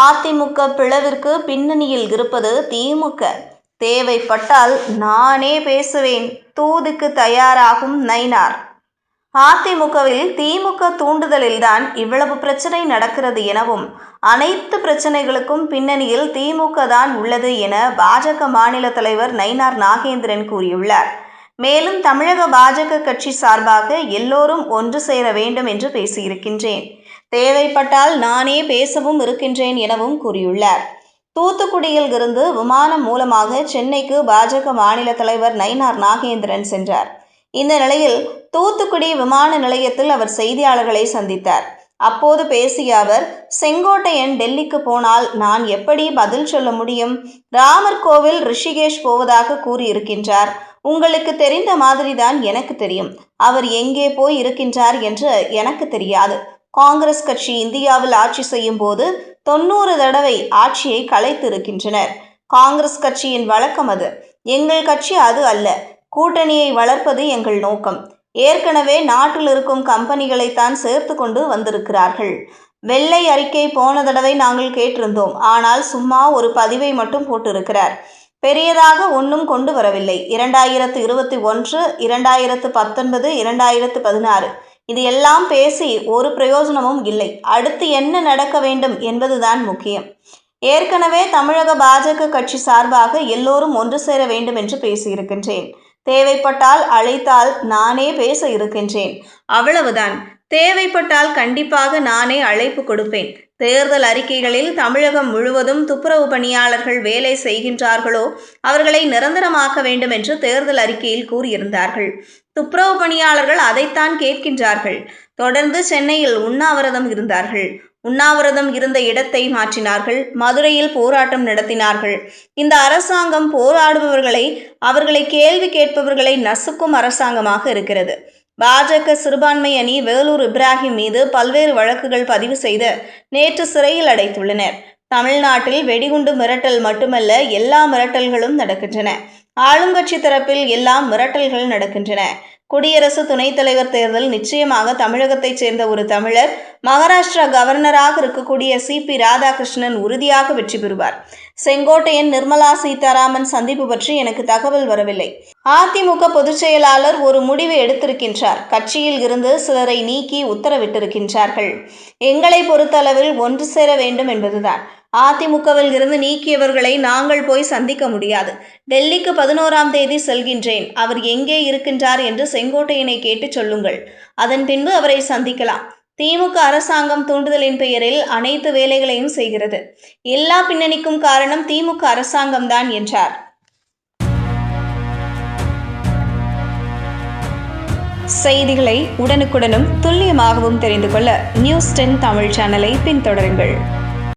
அதிமுக பிளவிற்கு பின்னணியில் இருப்பது திமுக. தேவைப்பட்டால் நானே பேசுவேன். தூதுக்கு தயாராகும் நைனார் அதிமுகவில் திமுக தூண்டுதலில்தான் இவ்வளவு பிரச்சனை நடக்கிறது எனவும் அனைத்து பிரச்சனைகளுக்கும் பின்னணியில் திமுக தான் உள்ளது என பாஜக மாநில தலைவர் நயினார் நாகேந்திரன் கூறியுள்ளார். மேலும் தமிழக பாஜக கட்சி சார்பாக எல்லோரும் ஒன்று சேர வேண்டும் என்று பேசியிருக்கின்றேன். தேவைப்பட்டால் நானே பேசவும் இருக்கின்றேன் எனவும் கூறியுள்ளார். தூத்துக்குடியில் இருந்து விமானம் மூலமாக சென்னைக்கு பாஜக மாநில தலைவர் நயினார் நாகேந்திரன் சென்றார். இந்த நிலையில் தூத்துக்குடி விமான நிலையத்தில் அவர் செய்தியாளர்களை சந்தித்தார். அப்போது பேசிய அவர் செங்கோட்டையன் டெல்லிக்கு போனால் நான் எப்படி பதில் சொல்ல முடியும்? ராமர் கோவில் ரிஷிகேஷ் போவதாக கூறியிருக்கின்றார். உங்களுக்கு தெரிந்த மாதிரிதான் எனக்கு தெரியும். அவர் எங்கே போய் இருக்கின்றார் என்று எனக்கு தெரியாது. காங்கிரஸ் கட்சி இந்தியாவில் ஆட்சி செய்யும் போது தொண்ணூறு தடவை ஆட்சியை கலைத்து இருக்கின்றனர் காங்கிரஸ் கட்சியின் வழக்கம் அது. எங்கள் கட்சி அது அல்ல. கூட்டணியை வளர்ப்பது எங்கள் நோக்கம். ஏற்கனவே நாட்டில் இருக்கும் கம்பெனிகளைத்தான் சேர்த்து கொண்டு வந்திருக்கிறார்கள். வெள்ளை அறிக்கை போன தடவை நாங்கள் கேட்டிருந்தோம். ஆனால் சும்மா ஒரு பதிவை மட்டும் போட்டிருக்கிறார். பெரியதாக ஒன்றும் கொண்டு வரவில்லை. இரண்டாயிரத்து இருபத்தி ஒன்று இரண்டாயிரத்து பத்தொன்பது இரண்டாயிரத்து பதினாறு. இது எல்லாம் பேசி ஒரு பிரயோஜனமும் இல்லை. அடுத்து என்ன நடக்க வேண்டும் என்பதுதான் முக்கியம். ஏற்கனவே தமிழக பாஜக கட்சி சார்பாக எல்லோரும் ஒன்று சேர வேண்டும் என்று பேசியிருக்கின்றேன். தேவைப்பட்டால் அழைத்தால் நானே பேச இருக்கின்றேன். அவ்வளவுதான். தேவைப்பட்டால் கண்டிப்பாக நானே அழைப்பு கொடுப்பேன். தேர்தல் அறிக்கைகளில் தமிழகம் முழுவதும் துப்புரவு பணியாளர்கள் வேலை செய்கின்றார்களோ அவர்களை நிரந்தரமாக்க வேண்டும் என்று தேர்தல் அறிக்கையில் கூறியிருந்தார்கள். துப்புரவு பணியாளர்கள் அதைத்தான் கேட்கின்றார்கள். தொடர்ந்து சென்னையில் உண்ணாவிரதம் இருந்தார்கள். உண்ணாவிரதம் இருந்த இடத்தை மாற்றினார்கள். மதுரையில் போராட்டம் நடத்தினார்கள். இந்த அரசாங்கம் போராடுபவர்களை அவர்களை கேள்வி கேட்பவர்களை நசுக்கும் அரசாங்கமாக இருக்கிறது. பாஜக சிறுபான்மை அணி வேலூர் இப்ராஹிம் மீது பல்வேறு வழக்குகள் பதிவு செய்து நேற்று சிறையில் அடைத்துள்ளனர். தமிழ்நாட்டில் வெடிகுண்டு மிரட்டல் மட்டுமல்ல எல்லா மிரட்டல்களும் நடக்கின்றன. ஆளுங்கட்சி தரப்பில் எல்லாம் மிரட்டல்கள் நடக்கின்றன. குடியரசு துணைத் தலைவர் தேர்தல் நிச்சயமாக தமிழகத்தைச் சேர்ந்த ஒரு தமிழர் மகாராஷ்டிரா கவர்னராக இருக்கக்கூடிய சி. பி. ராதாகிருஷ்ணன் உறுதியாக வெற்றி பெறுவார். செங்கோட்டையன் நிர்மலா சீதாராமன் சந்திப்பு பற்றி எனக்கு தகவல் வரவில்லை. அதிமுக பொதுச் செயலாளர் ஒரு முடிவு எடுத்திருக்கின்றார். கட்சியில் இருந்து சிலரை நீக்கி உத்தரவிட்டிருக்கின்றார்கள். எங்களை பொறுத்தளவில் ஒன்று சேர வேண்டும் என்பதுதான். அதிமுகவில் இருந்து நீக்கியவர்களை நாங்கள் போய் சந்திக்க முடியாது. டெல்லிக்கு பதினோராம் தேதி செல்கின்றேன். அவர் எங்கே இருக்கின்றார் என்று செங்கோட்டையனை கேட்டு சொல்லுங்கள். அதன் பின்பு அவரை சந்திக்கலாம். திமுக அரசாங்கம் தூண்டுதலின் பெயரில் அனைத்து வேலைகளையும் செய்கிறது. எல்லா பின்னணிக்கும் காரணம் திமுக அரசாங்கம்தான் என்றார். செய்திகளை உடனுக்குடனும் துல்லியமாகவும் தெரிந்து கொள்ள நியூஸ் டென் தமிழ் சேனலை பின்தொடருங்கள்.